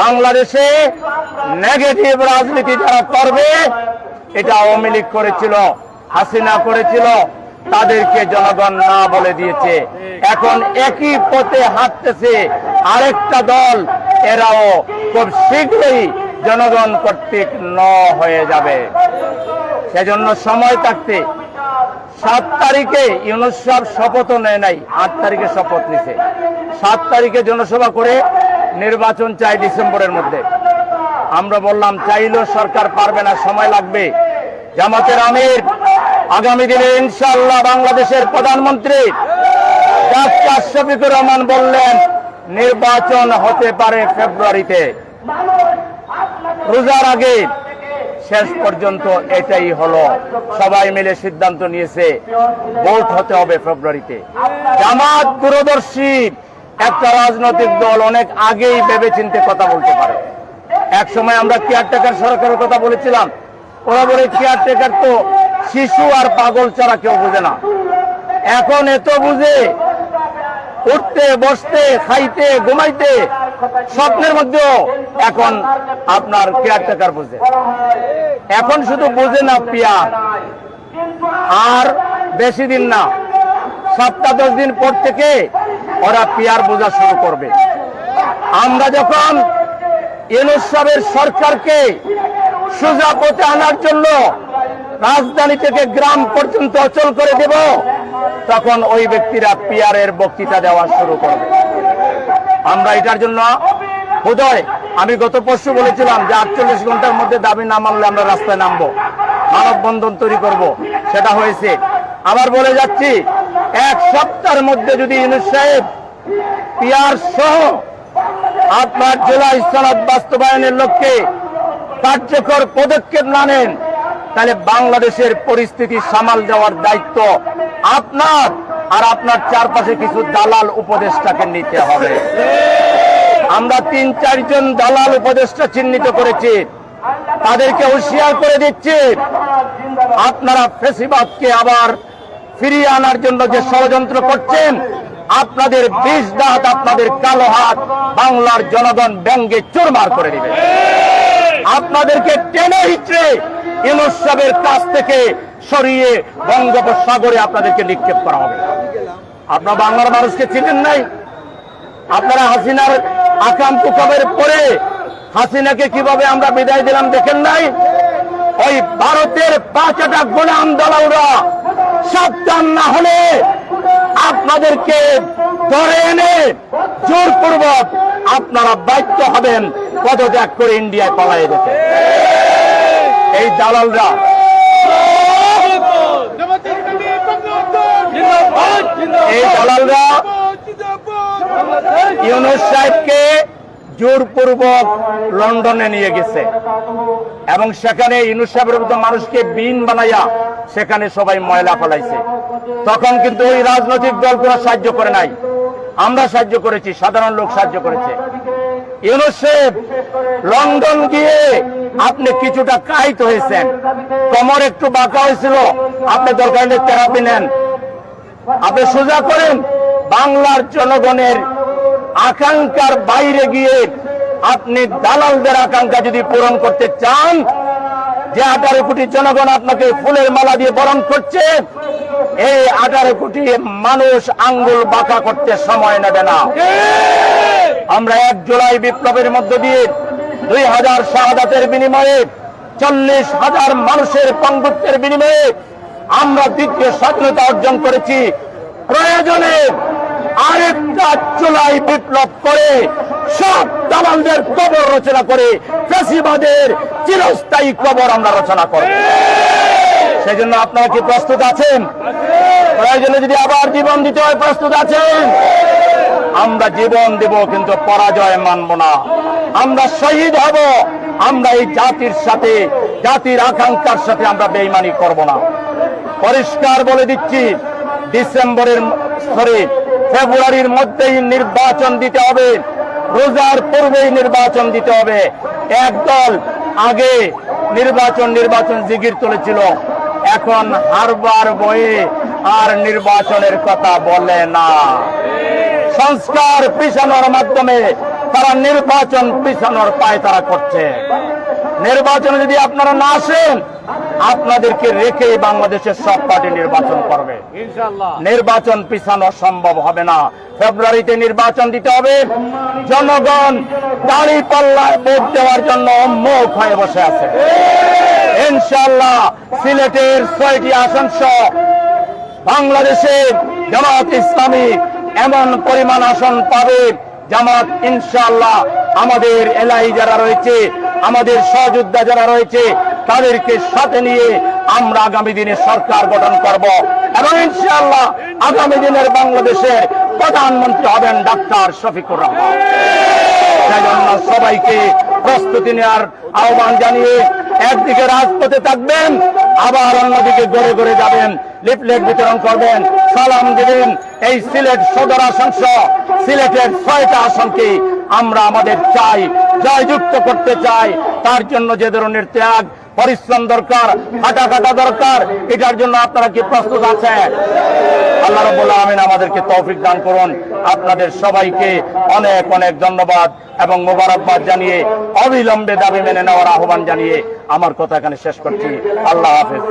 বাংলাদেশে নেগেটিভ রাজনীতি যারা করবে, এটা আওয়ামী লীগ করেছিল, হাসিনা করেছিল, তাদেরকে জনগণ না বলে দিয়েছে। এখন একই পথে হাঁটতেছে আরেকটা দল, এরাও খুব শীঘ্রই জনগণ কর্তৃক ন হয়ে যাবে। সেজন্য সময় থাকতে সাত তারিখে ইউনুস শপথও নেয় নাই, আট তারিখে শপথ নিছে। সাত তারিখে জনসভা করে নির্বাচন চাই ডিসেম্বরের মধ্যে। আমরা বললাম, চাইলেও সরকার পারবে না, সময় লাগবে। জামাতের আমির, আগামী দিনে ইনশাআল্লাহ বাংলাদেশের প্রধানমন্ত্রী ডাক্তার শফিকুর রহমান বললেন, নির্বাচন হতে পারে ফেব্রুয়ারিতে। রোজার আগে শেষ পর্যন্ত এটাই হলো। সবাই মিলে সিদ্ধান্ত নিয়েছে, ভোট হতে হবে ফেব্রুয়ারিতে। জামাত দূরদর্শী একটা রাজনৈতিক দল অনেক আগেই ভেবে চিন্তে কথা বলতে পারে। এক সময় আমরা কেয়ারটেকার সরকারের কথা বলেছিলাম। ওরা বলে কেয়ারটেকার তো শিশু আর পাগল ছাড়া কেউ বুঝে না। এখন এত বুঝে, উঠতে, বসতে, খাইতে, ঘুমাইতে, স্বপ্নের মধ্যেও এখন আপনার কেয়ারটেকার বুঝে। এখন শুধু বুঝে না পিয়ার। আর বেশি দিন না, সপ্তাহ দশ দিন পর থেকে ওরা পিয়ার বোঝা শুরু করবে। আমরা যখন ইউনুস সাহেবের সরকারকে সোজা পথে আনার জন্য রাজধানী থেকে গ্রাম পর্যন্ত অচল করে দেব, তখন ওই ব্যক্তিরা পিয়ারের বক্তৃতা দেওয়া শুরু করবে। আমরা এটার জন্য বোধহয় আমি গত পরশু বলেছিলাম যে আটচল্লিশ ঘণ্টার মধ্যে দাবি না মানলে আমরা রাস্তায় নামবো। মানববন্ধন তৈরি করব। সেটা হয়েছে। আবার বলে যাচ্ছি এক সপ্তাহের মধ্যে যদি ইউনুস সাহেব, পিয়ার সহ আপনার জেলা ইসলামাত বাস্তবায়নের লক্ষ্যে কার্যকর পদক্ষেপ না নেন, তাহলে বাংলাদেশের পরিস্থিতি সামাল দেওয়ার দায়িত্ব আপনার আর আপনার চারপাশে কিছু দালাল উপদেষ্টাকে নিতে হবে। আমরা তিন চারজন দালাল উপদেষ্টা চিহ্নিত করেছি। তাদেরকে হুঁশিয়ার করে দিচ্ছি, আপনারা ফেসিবাদকে আবার ফিরিয়ে আনার জন্য যে ষড়যন্ত্র করছেন, আপনাদের বিষ দাঁত, আপনাদের কালো হাত বাংলার জনগণ ব্যঙ্গে চুরমার করে দিবে। আপনাদেরকে টেনে হিচড়ে ইউনুস কাছ থেকে সরিয়ে বঙ্গোপসাগরে আপনাদেরকে নিক্ষেপ করা হবে। আপনার বাংলার মানুষকে চিনেন নাই? আপনারা হাসিনার আকাম কুকামের পরে হাসিনাকে কীভাবে আমরা বিদায় দিলাম দেখেন নাই? ওই ভারতের পাঁচটা গোলাম দলাউরা সাবধান না হলে আপনাদেরকে ধরে এনে জোরপূর্বক আপনারা বাধ্য হবেন, পদত্যাগ করে ইন্ডিয়ায় পালাই যেতে এই দালালরা। এই দালালরা ইউনুস সাহেবকে জোরপূর্বক লন্ডনে নিয়ে গেছে। এবং সেখানে ইউনুস সাহেবের মতো মানুষকে বিন বানাইয়া সেখানে সবাই ময়লা ফেলাইছে। তখন কিন্তু ওই রাজনৈতিক দলগুলো সাহায্য করে নাই। আমরা সাহায্য করেছি, সাধারণ লোক সাহায্য করেছে। ইউনুসেফ লন্ডন গিয়ে আপনি কিছুটা কাহিত হয়েছেন। কমর একটু বাঁকা হয়েছিল। আপনি দরকার থেরাপি নেন। আপনি সোজা করেন, বাংলার জনগণের আকাঙ্ক্ষার বাইরে গিয়ে আপনি দালালদের আকাঙ্ক্ষা যদি পূরণ করতে চান, যে আঠারো কোটি জনগণ আপনাকে ফুলের মালা দিয়ে বরণ করছে, এই আঠারো কোটি মানুষ আঙ্গুল বাঁকা করতে সময় নেবে না। আমরা এক জুলাই বিপ্লবের মধ্য দিয়ে দুই হাজার শাহাদাতের বিনিময়ে, চল্লিশ হাজার মানুষের পঙ্গুত্বের বিনিময়ে আমরা দ্বিতীয় স্বাধীনতা অর্জন করেছি। প্রয়োজনে চুলাই বিপ্লব করে সব দালালদের কবর রচনা করে ফেসিবাদের চিরস্থায়ী কবর আমরা রচনা করব। সেই জন্য আপনারা কি প্রস্তুত আছেন? প্রয়োজনে যদি আবার জীবন দিতে হয়, প্রস্তুত আছেন? আমরা জীবন দেব কিন্তু পরাজয় মানব না। আমরা শহীদ হব। আমরা এই জাতির সাথে, জাতির আকাঙ্ক্ষার সাথে আমরা বেইমানি করব না। পরিষ্কার বলে দিচ্ছি, ডিসেম্বরের সরি ফেব্রুয়ারির মধ্যেই নির্বাচন দিতে হবে। রোজার পূর্বেই নির্বাচন দিতে হবে। একদল আগে নির্বাচন নির্বাচন জিগির তুলেছিল। এখন হারবার বয়ে আর নির্বাচনের কথা বলে না। সংস্কার পিছানোর মাধ্যমে তারা নির্বাচন পিছানোর পায় তারা করছে। নির্বাচনে যদি আপনারা না আসেন আপনাদেরকে রেখে বাংলাদেশের সব পার্টি নির্বাচন করবে। নির্বাচন পিছানো সম্ভব হবে না। ফেব্রুয়ারিতে নির্বাচন দিতে হবে। জনগণ দাড়ি পাল্লায় ভোট দেওয়ার জন্য মুখ হয়ে বসে আছে। ইনশাল্লাহ সিলেটের ছয়টি আসন সহ বাংলাদেশের জামাত ইসলামী এমন পরিমাণ আসন পাবে জামাত ইনশাল্লাহ আমাদের এলাই যারা রয়েছে আমাদের সহযোদ্ধা যারা রয়েছে তাদেরকে সাথে নিয়ে আমরা আগামী দিনে সরকার গঠন করব এবং ইনশাআল্লাহ আগামী দিনের বাংলাদেশের প্রধানমন্ত্রী হবেন ডাক্তার শফিকুর রহমান। সবাইকে প্রস্তুতি নেওয়ার আহ্বান জানিয়ে একদিকে রাজপথে থাকবেন, আবার অন্যদিকে গড়ে গড়ে যাবেন, লিফলেট বিতরণ করবেন, সালাম দেবেন। এই সিলেট সদর আসন সহ সিলেটের ছয়টা আসনকে আমরা আমাদের চাই, জয়যুক্ত করতে চাই। তার জন্য যে ধরনের ত্যাগ পরিশ্রম দরকার হাঁটা কাটা দরকার, এটার জন্য আপনারা কি প্রস্তুত আছে আল্লাহ রব আমিন আমাদেরকে তৌফিক দান করুন। আপনাদের সবাইকে অনেক অনেক ধন্যবাদ এবং মোবারকবাদ জানিয়ে, অবিলম্বে দাবি মেনে নেওয়ার আহ্বান জানিয়ে আমার কথা এখানে শেষ করছি। আল্লাহ হাফেজ।